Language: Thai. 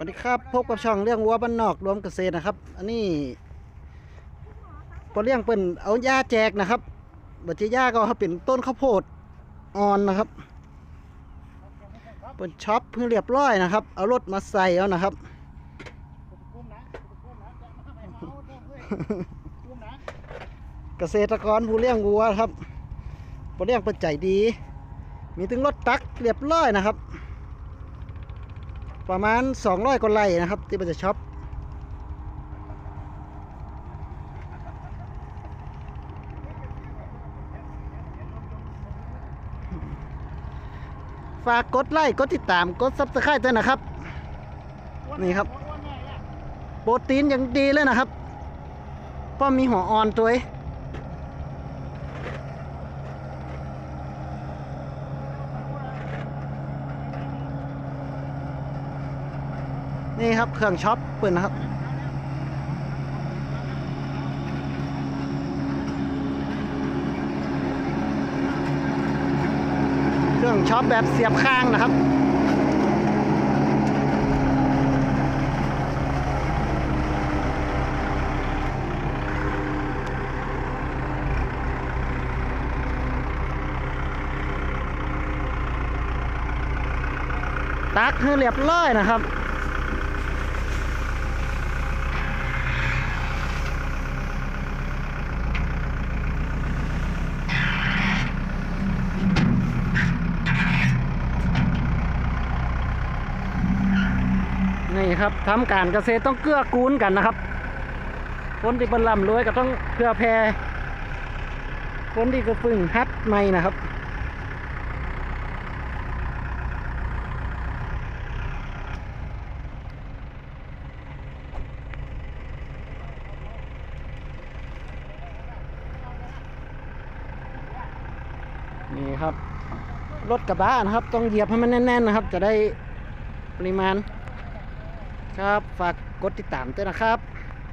สวัสดีครับ พบกับช่องเรื่องวัวบ้านนอกรวมเกษตรนะครับ อันนี้พอเลี้ยงเป็นเอาหญ้าแจกนะครับบัจหญ้าก็เป็นต้นข้าวโพดอ่อนนะครับเป็นช็อปเพิ่งเรียบร้อยนะครับ เอารถมาใส่เอานะครับเกษตรกรผู้เลี้ยงวัวครับผู้เลี้ยงเป็นใจดี มีถึงรถตักเรียบร้อยนะครับ ประมาณ 200กว่าไร่นะครับ ที่มันจะช็อปฝากกดไลค์กดติดตามกดซับสไครต์ด้วยนะครับ นี่ครับ โปรตีนอย่างดีเลยนะครับ เพราะมีหัวอ่อนตัวเอง นี่ครับเครื่องช็อปปิดนะครับเครื่องช็อปแบบเสียบข้างนะครับตักให้เรียบร้อยนะครับ ครับทำการเกษตรต้องเกื้อกูลกันนะครับ คนที่บรรลำรวยก็ต้องเพื่อแพรคนที่ก็พึ่งฮัดไม่นะครับนี่ครับ รถกระบะนะครับ ต้องเหยียบให้มันแน่นๆนะครับ จะได้ปริมาณ ครับ ฝากกดติดตามด้วยนะครับ